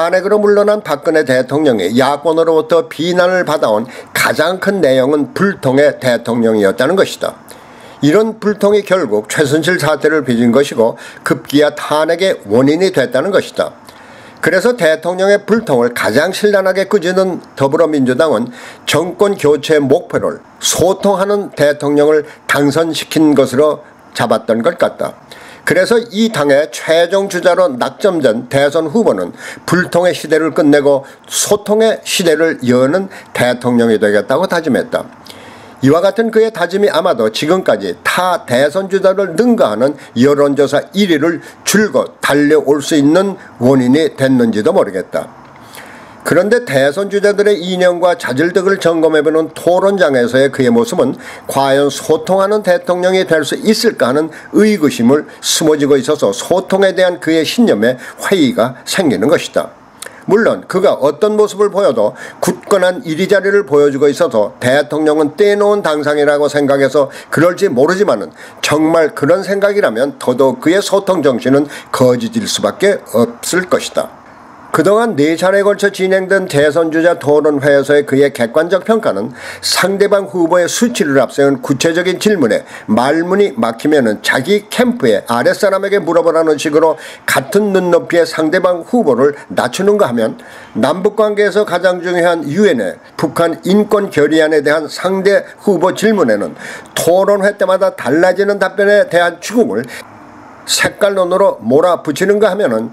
탄핵으로 물러난 박근혜 대통령이 야권으로부터 비난을 받아온 가장 큰 내용은 불통의 대통령이었다는 것이다. 이런 불통이 결국 최순실 사태를 빚은 것이고 급기야 탄핵의 원인이 됐다는 것이다. 그래서 대통령의 불통을 가장 신란하게 끄지는 더불어민주당은 정권 교체 목표를 소통하는 대통령을 당선시킨 것으로 잡았던 것 같다. 그래서 이 당의 최종 주자로 낙점된 대선 후보는 불통의 시대를 끝내고 소통의 시대를 여는 대통령이 되겠다고 다짐했다. 이와 같은 그의 다짐이 아마도 지금까지 타 대선 주자를 능가하는 여론조사 1위를 줄곧 달려올 수 있는 원인이 됐는지도 모르겠다. 그런데 대선 주자들의 이념과 자질덕을 점검해보는 토론장에서의 그의 모습은 과연 소통하는 대통령이 될 수 있을까 하는 의구심을 숨어지고 있어서 소통에 대한 그의 신념에 회의가 생기는 것이다. 물론 그가 어떤 모습을 보여도 굳건한 이리자리를 보여주고 있어서 대통령은 떼놓은 당상이라고 생각해서 그럴지 모르지만은 정말 그런 생각이라면 더더욱 그의 소통 정신은 거짓일 수밖에 없을 것이다. 그동안 네 차례에 걸쳐 진행된 대선주자 토론회에서의 그의 객관적 평가는 상대방 후보의 수치를 앞세운 구체적인 질문에 말문이 막히면 자기 캠프의 아랫사람에게 물어보라는 식으로 같은 눈높이의 상대방 후보를 낮추는가 하면 남북관계에서 가장 중요한 유엔의 북한 인권 결의안에 대한 상대 후보 질문에는 토론회 때마다 달라지는 답변에 대한 추궁을 색깔론으로 몰아붙이는가 하면은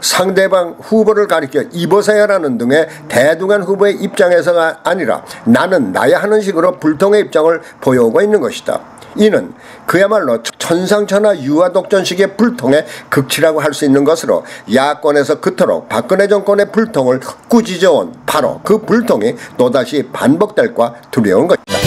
상대방 후보를 가리켜 입어서야라는 등의 대등한 후보의 입장에서가 아니라 나는 나야 하는 식으로 불통의 입장을 보여오고 있는 것이다. 이는 그야말로 천상천하 유아독전식의 불통의 극치라고 할 수 있는 것으로 야권에서 그토록 박근혜 정권의 불통을 꾸짖어온 바로 그 불통이 또다시 반복될까 두려운 것이다.